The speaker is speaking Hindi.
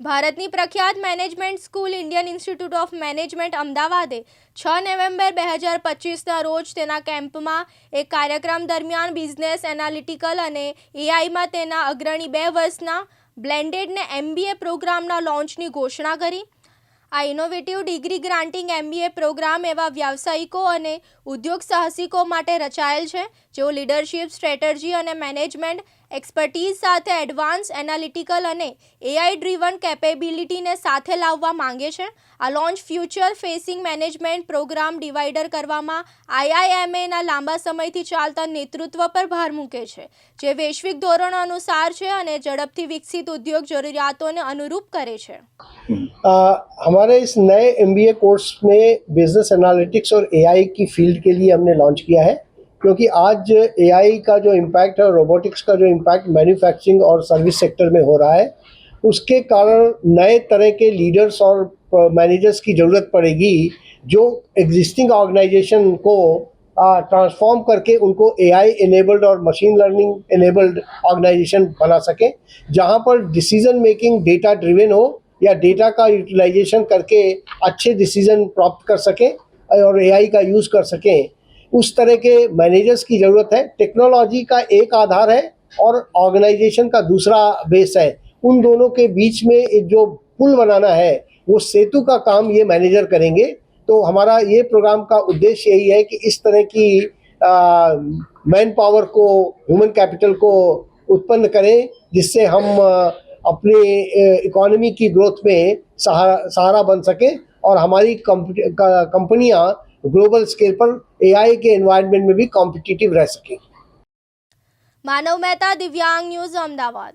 ભારતની પ્રખ્યાત management school Indian Institute of Management અમદાવાદે છ નવેમ્બર બે હજાર પચીસના રોજ તેના કેમ્પમાં એક કાર્યક્રમ દરમિયાન બિઝનેસ એનાલિટિકલ અને એઆઈમાં તેના અગ્રણી બે વર્ષના બ્લેન્ડેડને એમબીએ પ્રોગ્રામના લોન્ચની ઘોષણા કરી. આ innovative degree granting MBA program એવા વ્યાવસાયિકો અને ઉદ્યોગ સાહસિકો માટે રચાયેલ છે. જેઓ લીડરશિપ સ્ટ્રેટર્જી અને મેનેજમેન્ટ એક્સપર્ટીઝ સાથે એડવાન્સ એનાલિટિકલ અને એઆઈ ડ્રીવન કેપેબિલિટીને સાથે લાવવા માંગે છે આ launch future facing management program divider કરવામાં આઈઆઈએમએના લાંબા સમયથી ચાલતા નેતૃત્વ પર ભાર મૂકે છે જે વૈશ્વિક ધોરણો અનુસાર છે અને ઝડપથી વિકસિત ઉદ્યોગ જરૂરિયાતોને અનુરૂપ કરે છે आ, हमारे इस नए एम कोर्स में बिजनेस एनालिटिक्स और एआई की फील्ड के लिए हमने लॉन्च किया है क्योंकि आज एआई का जो इम्पैक्ट है रोबोटिक्स का जो इम्पैक्ट मैन्युफैक्चरिंग और सर्विस सेक्टर में हो रहा है, उसके कारण नए तरह के लीडर्स और मैनेजर्स की ज़रूरत पड़ेगी, जो एग्जिस्टिंग ऑर्गेनाइजेशन को ट्रांसफॉर्म करके उनको एआई इनेबल्ड और मशीन लर्निंग इनेबल्ड ऑर्गेनाइजेशन बना सकें, जहाँ पर डिसीज़न मेकिंग डेटा ड्रिवेन हो या डेटा का यूटिलाइजेशन करके अच्छे डिसीज़न प्राप्त कर सकें और एआई का यूज़ कर सकें। उस तरह के मैनेजर्स की ज़रूरत है। टेक्नोलॉजी का एक आधार है और ऑर्गेनाइजेशन का दूसरा बेस है। उन दोनों के बीच में जो पुल बनाना है, वो सेतु का काम ये मैनेजर करेंगे। तो हमारा ये प्रोग्राम का उद्देश्य यही है कि इस तरह की मैन पावर को ह्यूमन कैपिटल को उत्पन्न करें, जिससे हम अपने इकोनॉमी की ग्रोथ में सहारा सहारा बन सके और हमारी कंपनियाँ ग्लोबल स्केल पर एआई के एनवायरनमेंट में भी कॉम्पिटिटिव रह सके। मानव मेहता, दिव्यांग न्यूज़, अहमदाबाद।